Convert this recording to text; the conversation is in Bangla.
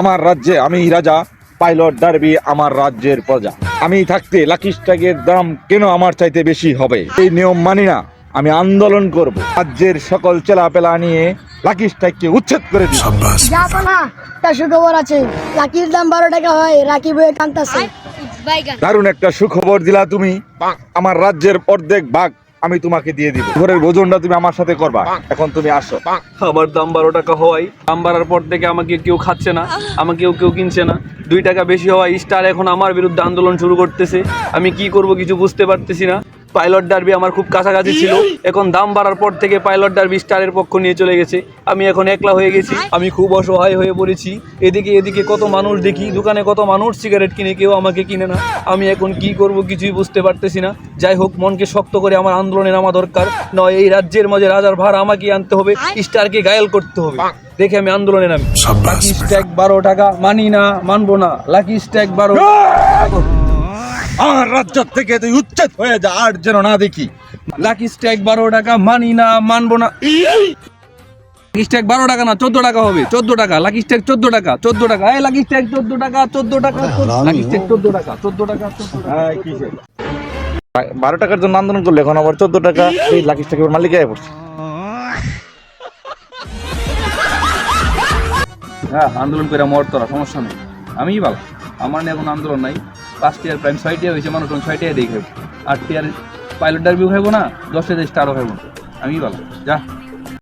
আমার রাজ্যে আমি রাজা পাইলট ডারবি আমার রাজ্যের প্রজা। আমি থাকতে লাকি স্ট্রাইকের দাম কেন আমার চাইতে বেশি হবে? এই নিয়ম মানি না আমি আন্দোলন করব। রাজ্যের সকল চেলাপেলা নিয়ে লাকি স্ট্রাইককে উচ্ছেদ করে দিই একটা সুখবর আছে। লাকির দাম বারো টাকা হয় রাকি বইয়ে কান্তাছে দারুণ একটা সুখবর দিলা তুমি। আমার রাজ্যের অর্ধেক ভাগ আমি তোমাকে দিয়ে দিব। ঘরের ওজনটা তুমি আমার সাথে করবা। এখন তুমি আসো। আবার দাম বারো টাকা হওয়াই দাম বাড়ার পর থেকে আমাকে কেউ খাচ্ছে না আমাকে কেউ কেউ কিনছে না। দুই টাকা বেশি হওয়ায় স্টার এখন আমার বিরুদ্ধে আন্দোলন শুরু করতেছে। আমি কি করব কিছু বুঝতে পারতেছি না। পাইলট ডারবি আমার খুব কাছাকাছি ছিল। এখন দাম বাড়ার পর থেকে পাইলট ডারবি স্টারের পক্ষ নিয়ে চলে গেছে। আমি এখন একলা হয়ে গেছি। আমি খুব অসহায় হয়ে পড়েছি। এদিকে এদিকে কত মানুষ দেখি দোকানে কত মানুষ সিগারেট কিনে কেউ আমাকে কিনে না। আমি এখন কি করব কিছুই বুঝতে পারতেছি না। যাই হোক মনকে শক্ত করে আমার আন্দোলনে নামা দরকার। নয় এই রাজ্যের মাঝে রাজার ভার আমাকে আনতে হবে। স্টারকে গায়েল করতে হবে। দেখে আমি আন্দোলনে নামি। লাকি স্ট্যাক বারো টাকা মানি না মানবো না। লাকি স্ট্যাক বারো। আমার রাজ্য থেকে তুই উচ্ছেদ হয়ে যা আর যেন না দেখি। লাকি স্ট্যাক বারো টাকা মানি না মানবো না। লাকি স্ট্যাক বারো টাকা না চোদ্দ টাকা হবে। চোদ্দ টাকা লাকি স্ট্যাক চোদ্দ টাকা চোদ্দ টাকা। এই লাকি স্ট্যাক চোদ্দ টাকা চোদ্দ টাকা লাকি চোদ্দ টাকা চোদ্দ টাকা? বারো টাকার জন্য আন্দোলন করলে এখন আবার চোদ্দ টাকা এই লাকি টাকার মালিক আয় পড়ছে। হ্যাঁ আন্দোলন করে মর তোরা সমস্যা নেই। আমিই ভালো। আমার নিয়ে এখন আন্দোলন নাই। ফার্স্ট ইয়ার প্রাইম ছয়টিয়া হয়েছে মানুষ দিয়ে খাইব আট ইয়ার পাইলট ডারবিও খাইব না দশটা দেশ স্টারও খাইব আমি ভালো। যা।